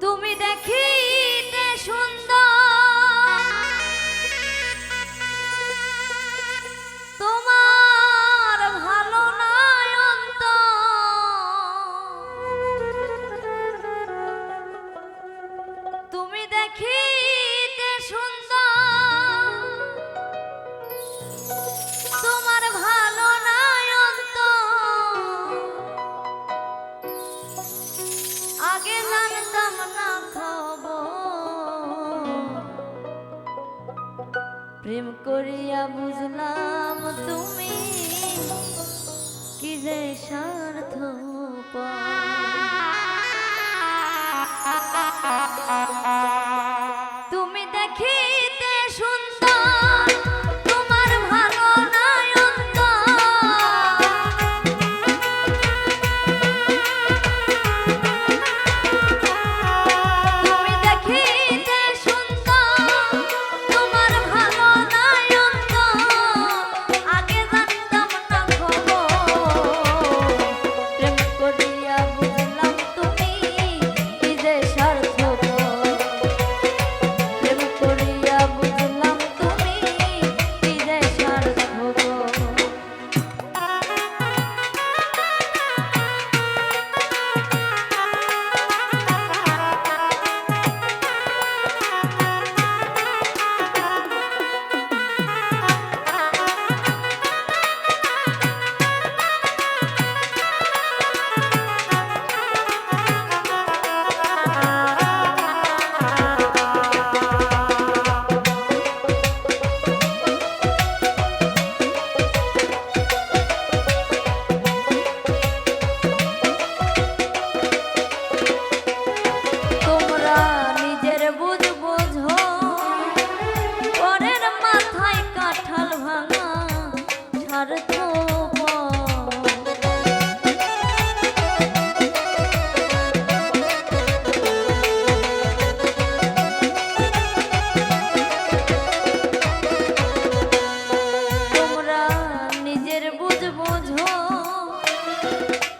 তুমি দেখি প্রেম করিয়া বুঝলাম তুমি কি রে সার্থ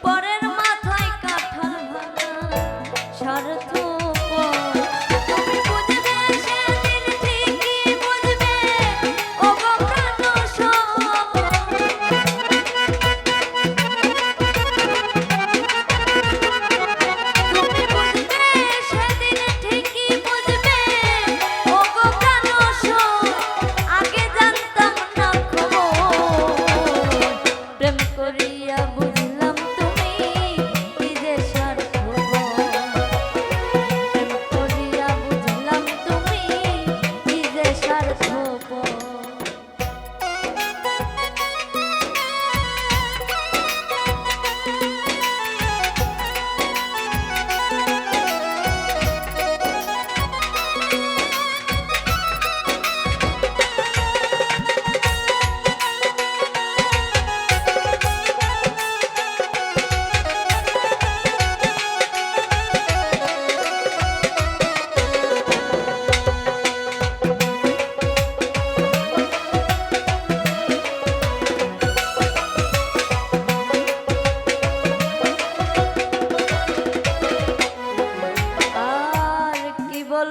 পরের মাথায় কাঠার ভাঙা স্বার্থ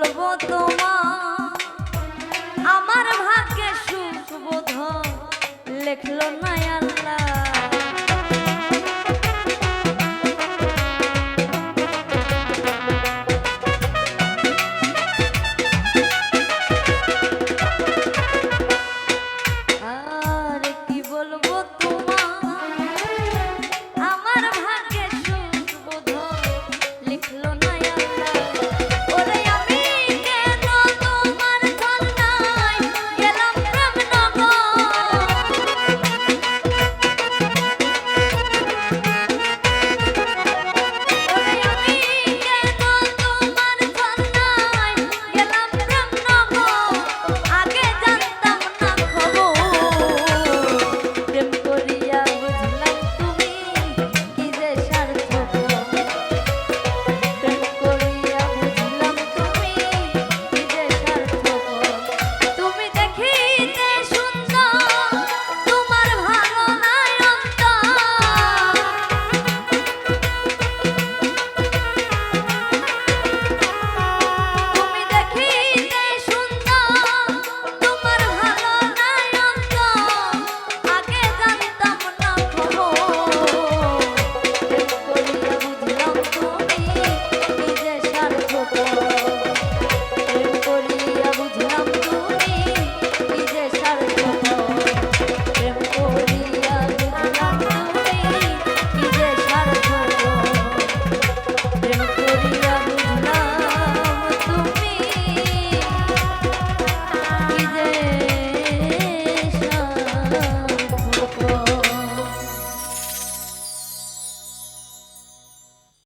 বলব তোমার আমার ভাগ্যে সুবোধ লেখলো নয়াল।